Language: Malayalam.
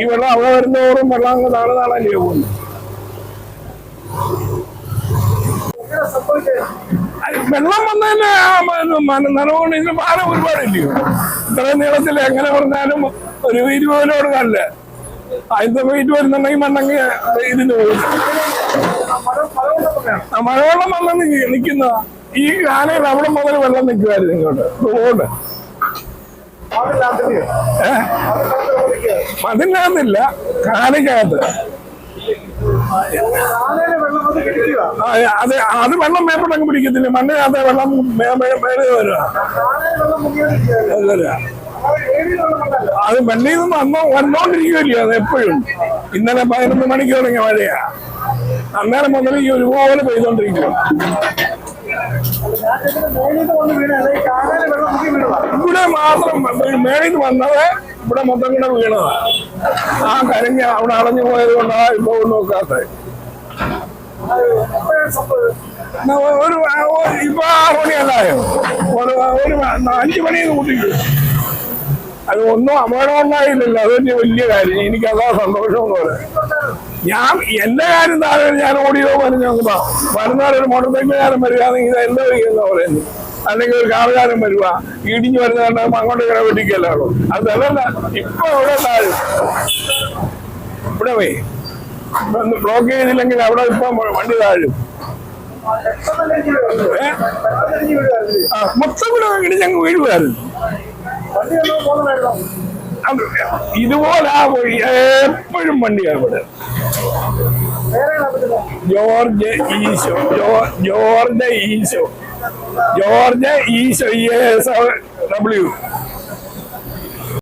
ഈ വെള്ളം അവിടെ വരുന്നതോറും വെള്ളം അങ്ങ് താഴെ അല്ലേ പോകുന്നു. വെള്ളം വന്നതന്നെ നനവുകൊണ്ട് ഇതിന് ഭാരം ഒരുപാടില്ലയോ ഇത്ര നീളത്തിൽ എങ്ങനെ പറഞ്ഞാലും ഒരു ഇരുപതിനോട് കല്ല്. അതിന്റെ വെയിറ്റ് വരുന്നുണ്ടെങ്കിൽ മണ്ണെങ്കിൽ ഇതിന് കൊണ്ടൊക്കെയാണ് മഴവെള്ളം വന്ന് നിൽക്കുന്ന ഈ കാലയിൽ അവിടെ മുതൽ വെള്ളം നിൽക്കുമായിരുന്നു ഇങ്ങോട്ട്. പാടില്ലാത്ത അതിനകത്തില്ല കാലിക്കകത്ത് അത് അത് വെള്ളം മേപ്പോട്ടങ്ങ് പിടിക്കത്തില്ല. മണ്ണിനകത്ത് വെള്ളം അത് വെള്ളിയിൽ നിന്ന് വന്നോ വന്നോണ്ടിരിക്കുമല്ലോ അത് എപ്പോഴും. ഇന്നലെ പതിനൊന്ന് മണിക്ക് തുടങ്ങിയ മഴയാ. അന്നേരം മുതൽ ഈ ഒരുപോലെ പെയ്തോണ്ടിരിക്കും. മാത്രം മേളിൽ നിന്ന് വന്നത് ഇവിടെ മൊത്തം കൂടെ വീണതാ. ആ കരഞ്ഞ അവിടെ അടഞ്ഞു പോയത് കൊണ്ടാ ഇപ്പൊ നോക്കാത്തത്. ഒരു ഇപ്പൊ ആറ് മണിയല്ലായോ ഒരു ഒരു അഞ്ചു മണി കൂട്ടിട്ടു അത് ഒന്നും അപകടം ഉണ്ടായില്ലല്ലോ അതൊരു വലിയ കാര്യം. എനിക്ക് അതാ സന്തോഷം പോലെ ഞാൻ എന്റെ കാര്യം താഴെ ഞാൻ ഓടിയോ പറഞ്ഞു നോക്കുമ്പോ വരുന്നവരൊരു മോട്ടോർ സൈക്കിളുകാരൻ വരികയാണെങ്കിൽ ഇത് എന്താ ചെയ്യുന്ന പറയുന്നു അല്ലെങ്കിൽ ഒരു കാറുകാരൻ വരുക ഇടിഞ്ഞു വരുന്ന അങ്ങോട്ട് ഇങ്ങനെ വെട്ടിക്കല്ലോ അത് അതല്ല ഇപ്പൊ ഇവിടെ താഴും ഇവിടെ പോയി ബ്ലോക്ക് ചെയ്തില്ലെങ്കിൽ അവിടെ ഇപ്പൊ വണ്ടി താഴും. മൊത്തം കൂടെ ഇടിഞ്ഞങ്ങ് വീഴുമായിരുന്നു ഇതുപോലെ എപ്പോഴും വണ്ടിയാണ് ഇവിടെ. George Eesho George Eesho. George ഈ ഡബ്ല്യു